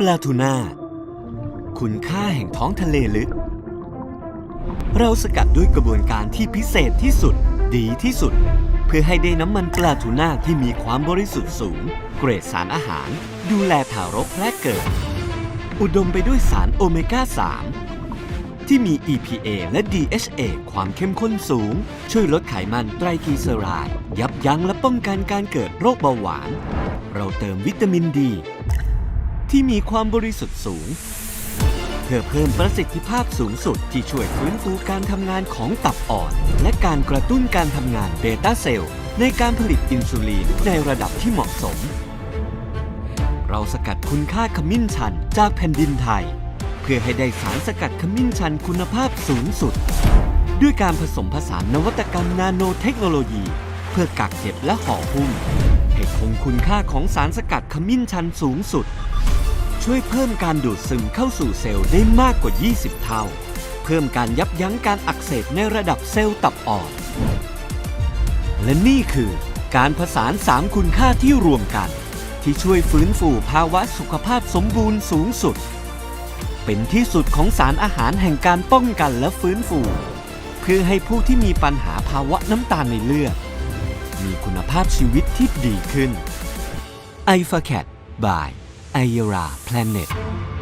ปลาทูน่า คุณค่าแห่งท้องทะเลลึก เราสกัดด้วยกระบวนการที่พิเศษที่สุด ดีที่สุด เพื่อให้ได้น้ำมันปลาทูน่าที่มีความบริสุทธิ์สูง เกรดสารอาหาร ดูแลทารกและเกิด อุดมไปด้วยสารโอเมก้า 3 ที่มี EPA และ DHA ความเข้มข้นสูง ช่วยลดไขมันไตรกลีเซอไรด์ยับยั้งและป้องกันการเกิดโรคเบาหวาน เราเติมวิตามินดี ที่มีความบริสุทธิ์สูง เพื่อเพิ่มประสิทธิภาพสูงสุดที่ช่วยฟื้นฟูการทำงานของตับอ่อน และการกระตุ้นการทำงานเบต้าเซลล์ในการผลิตอินซูลินในระดับที่เหมาะสม เราสกัดคุณค่าขมิ้นชันจากแผ่นดินไทย เพื่อให้ได้สารสกัดขมิ้นชันคุณภาพสูงสุด ด้วยการผสมผสานนวัตกรรมนาโนเทคโนโลยี เพื่อกักเก็บและห่อหุ้มให้คงคุณค่าของสารสกัดขมิ้นชันสูงสุด ช่วยเพิ่มการดูดซึมเข้าสู่เซลล์ได้มากกว่า 20 เท่า เพิ่มการยับยั้งการอักเสบในระดับเซลล์ตับอ่อน และนี่คือการผสาน 3 คุณค่าที่รวมกัน ที่ช่วยฟื้นฟูภาวะสุขภาพสมบูรณ์สูงสุด เป็นที่สุดของสารอาหารแห่งการป้องกันและฟื้นฟู เพื่อให้ผู้ที่มีปัญหาภาวะน้ำตาลในเลือด มีคุณภาพชีวิตที่ดีขึ้น i f a c a t by i r a Planet